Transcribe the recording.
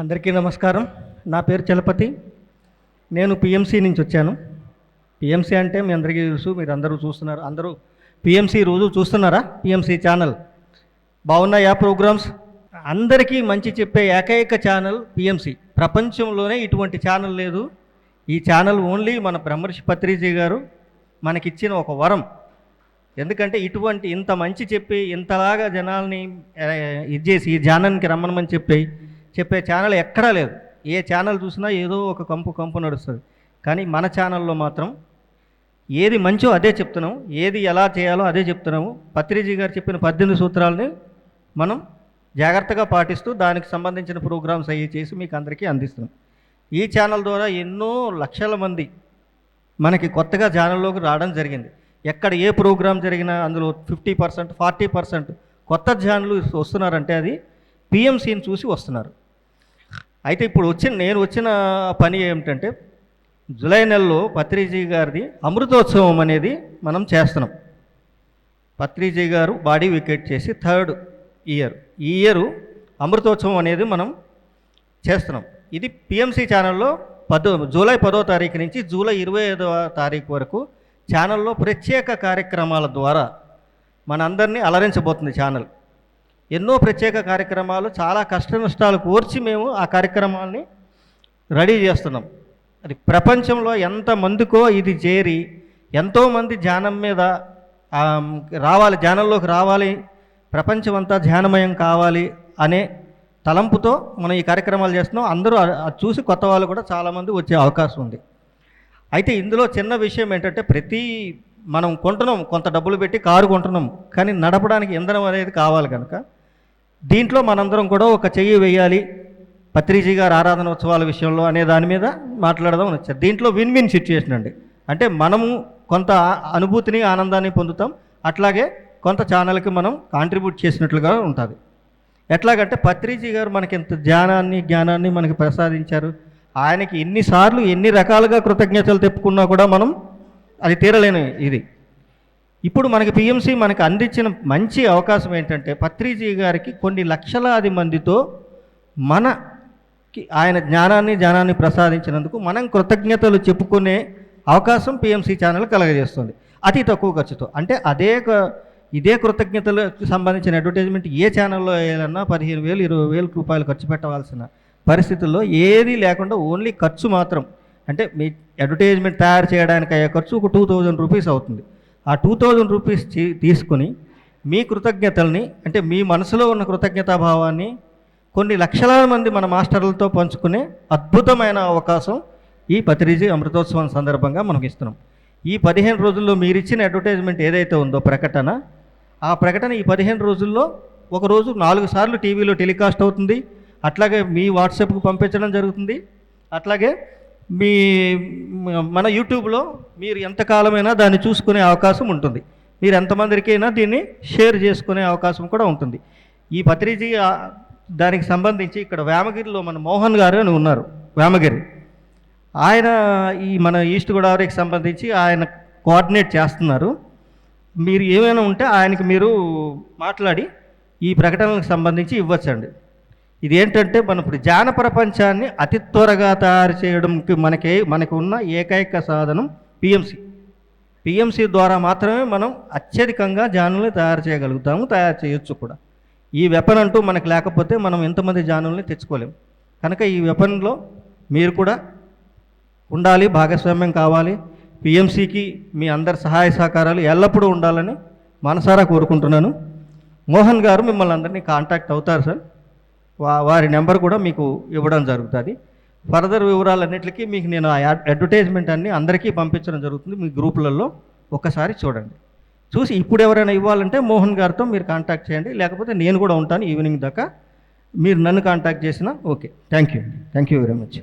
అందరికీ నమస్కారం. నా పేరు చలపతి. నేను పిఎంసి నుంచి వచ్చాను. పిఎంసి అంటే మీ అందరికీ తెలుసు మీరు అందరూ చూస్తున్నారు. అందరూ పిఎంసి రోజు చూస్తున్నారా? PMC channel. బాగున్నాయా ప్రోగ్రామ్స్? అందరికీ మంచి చెప్పే ఏకైక ఛానల్ పిఎంసి. ప్రపంచంలోనే ఇటువంటి ఛానల్ లేదు. ఈ ఛానల్ ఓన్లీ మన బ్రహ్మర్షి పత్రిజీ గారు మనకిచ్చిన ఒక వరం. ఎందుకంటే ఇటువంటి ఇంత మంచి చెప్పి ఇంతలాగా జనాల్ని ఇది చేసి ఈ ఛానల్కి రమ్మనమని చెప్పి చెప్పే ఛానల్ ఎక్కడా లేదు. ఏ ఛానల్ చూసినా ఏదో ఒక కంపు కంపు నడుస్తుంది. కానీ మన ఛానల్లో మాత్రం ఏది మంచో అదే చెప్తున్నాం ఏది ఎలా చేయాలో అదే చెప్తున్నాము. పత్రిజీ గారు చెప్పిన పద్దెనిమిది సూత్రాలని మనం జాగ్రత్తగా పాటిస్తూ దానికి సంబంధించిన ప్రోగ్రామ్స్ అయ్యి చేసి మీకు అందరికీ అందిస్తున్నాం. ఈ ఛానల్ ద్వారా ఎన్నో లక్షల మంది మనకి కొత్తగా ఛానల్లోకి రావడం జరిగింది. ఎక్కడ ఏ ప్రోగ్రామ్ జరిగినా అందులో ఫిఫ్టీ పర్సెంట్ ఫార్టీ పర్సెంట్ కొత్త ఛానల్ వస్తున్నారంటే అది పిఎంసీని చూసి వస్తున్నారు. అయితే ఇప్పుడు వచ్చిన నేను వచ్చిన పని ఏమిటంటే జూలై నెలలో పత్రిజీ గారిది అమృతోత్సవం అనేది మనం చేస్తున్నాం. పత్రిజీ గారు బాడీ వికెట్ చేసి థర్డ్ ఇయర్. ఈ ఇయర్ అమృతోత్సవం అనేది మనం చేస్తున్నాం. ఇది పిఎంసి ఛానల్లో పదో జూలై పదో తారీఖు నుంచి జూలై ఇరవై ఐదవ తారీఖు వరకు ఛానల్లో ప్రత్యేక కార్యక్రమాల ద్వారా మనందరినీ అలరించబోతుంది ఛానల్. ఎన్నో ప్రత్యేక కార్యక్రమాలు చాలా కష్ట నష్టాలు కోర్చి మేము ఆ కార్యక్రమాల్ని రెడీ చేస్తున్నాం. అది ప్రపంచంలో ఎంతమందికో ఇది చేరి ఎంతోమంది ధ్యానం మీద రావాలి ధ్యానంలోకి రావాలి ప్రపంచం అంతా ధ్యానమయం కావాలి అనే తలంపుతో మనం ఈ కార్యక్రమాలు చేస్తున్నాం. అందరూ అది చూసి కొత్త వాళ్ళు కూడా చాలామంది వచ్చే అవకాశం ఉంది. అయితే ఇందులో చిన్న విషయం ఏంటంటే ప్రతి మనం కొంటున్నాం కొంత డబ్బులు పెట్టి కారు కొంటున్నాం కానీ నడపడానికి ఇంధనం అనేది కావాలి కనుక దీంట్లో మనందరం కూడా ఒక చెయ్యి వేయాలి. పత్రిజీ గారు ఆరాధన ఉత్సవాల విషయంలో అనే దాని మీద మాట్లాడదాం అని వచ్చారు. దీంట్లో విన్ విన్ సిచ్యుయేషన్ అండి. అంటే మనము కొంత అనుభూతిని ఆనందాన్ని పొందుతాం. అట్లాగే కొంత ఛానల్కి మనం కాంట్రిబ్యూట్ చేసినట్లుగా ఉంటుంది. ఎట్లాగంటే పత్రిజీ గారు మనకి ఎంత ధ్యానాన్ని జ్ఞానాన్ని మనకి ప్రసాదించారు. ఆయనకి ఎన్నిసార్లు ఎన్ని రకాలుగా కృతజ్ఞతలు తెప్పుకున్నా కూడా మనం అది తీరలేని ఇది. ఇప్పుడు మనకి పిఎంసి మనకు అందించిన మంచి అవకాశం ఏంటంటే పత్రిజీ గారికి కొన్ని లక్షలాది మందితో మనకి ఆయన జ్ఞానాన్ని జ్ఞానాన్ని ప్రసాదించినందుకు మనం కృతజ్ఞతలు చెప్పుకునే అవకాశం పిఎంసి ఛానల్ కలగజేస్తుంది. అతి తక్కువ ఖర్చుతో. అంటే అదే క- ఇదే కృతజ్ఞతలకు సంబంధించిన అడ్వర్టైజ్మెంట్ ఏ ఛానల్లో వేయాలన్నా పదిహేను వేలు ఇరవై వేలు రూపాయలు ఖర్చు పెట్టవలసిన పరిస్థితుల్లో ఏదీ లేకుండా ఓన్లీ ఖర్చు మాత్రం అంటే మీ అడ్వర్టైజ్మెంట్ తయారు చేయడానికి అయ్యే ఖర్చు ఒక టూ థౌజండ్ రూపీస్ అవుతుంది. ఆ టూ థౌజండ్ రూపీస్ తీసుకుని మీ కృతజ్ఞతల్ని అంటే మీ మనసులో ఉన్న కృతజ్ఞతాభావాన్ని కొన్ని లక్షలాది మంది మన మాస్టర్లతో పంచుకునే అద్భుతమైన అవకాశం ఈ పత్రిజీ అమృతోత్సవం సందర్భంగా మనకి ఇస్తున్నాం ఈ పదిహేను రోజుల్లో మీరు ఇచ్చిన అడ్వర్టైజ్మెంట్ ఏదైతే ఉందో ప్రకటన ఆ ప్రకటన ఈ పదిహేను రోజుల్లో ఒక రోజు నాలుగు సార్లు టీవీలో టెలికాస్ట్ అవుతుంది. అట్లాగే మీ వాట్సాప్కు పంపించడం జరుగుతుంది. అట్లాగే మీ మన యూట్యూబ్లో మీరు ఎంతకాలమైనా దాన్ని చూసుకునే అవకాశం ఉంటుంది. మీరు ఎంతమందికైనా దీన్ని షేర్ చేసుకునే అవకాశం కూడా ఉంటుంది. ఈ పత్రిజీ దానికి సంబంధించి ఇక్కడ వేమగిరిలో మన మోహన్ గారు అని ఉన్నారు వేమగిరి. ఆయన ఈ మన ఈస్ట్ గోదావరికి సంబంధించి ఆయన కోఆర్డినేట్ చేస్తున్నారు. మీరు ఏమైనా ఉంటే ఆయనకి మీరు మాట్లాడి ఈ ప్రకటనలకు సంబంధించి ఇవ్వచ్చండి. ఇది ఏంటంటే మన ఇప్పుడు జ్ఞాన ప్రపంచాన్ని అతి త్వరగా తయారు చేయడంకి మనకి మనకు ఉన్న ఏకైక సాధనం పిఎంసి. పిఎంసి ద్వారా మాత్రమే మనం అత్యధికంగా జానుల్ని తయారు చేయగలుగుతాము తయారు చేయొచ్చు కూడా. ఈ వెపన్ అంటూ మనకు లేకపోతే మనం ఎంతమంది జానుల్ని తెచ్చుకోలేము కనుక ఈ వెపన్లో మీరు కూడా ఉండాలి భాగస్వామ్యం కావాలి. పిఎంసికి మీ అందరి సహాయ సహకారాలు ఎల్లప్పుడూ ఉండాలని మనసారా కోరుకుంటున్నాను. మోహన్ గారు మిమ్మల్ని అందరినీ కాంటాక్ట్ అవుతారు సార్. వారి నెంబర్ కూడా మీకు ఇవ్వడం జరుగుతుంది. ఫర్దర్ వివరాలన్నిటికీ మీకు నేను ఆ అడ్వర్టైజ్మెంట్ అన్ని అందరికీ పంపించడం జరుగుతుంది. మీ గ్రూపులలో ఒక్కసారి చూడండి. చూసి ఇప్పుడు ఎవరైనా ఇవ్వాలంటే మోహన్ గారితో మీరు కాంటాక్ట్ చేయండి. లేకపోతే నేను కూడా ఉంటాను ఈవినింగ్ దాకా. మీరు నన్ను కాంటాక్ట్ చేసినా okay. Thank you thank you very much.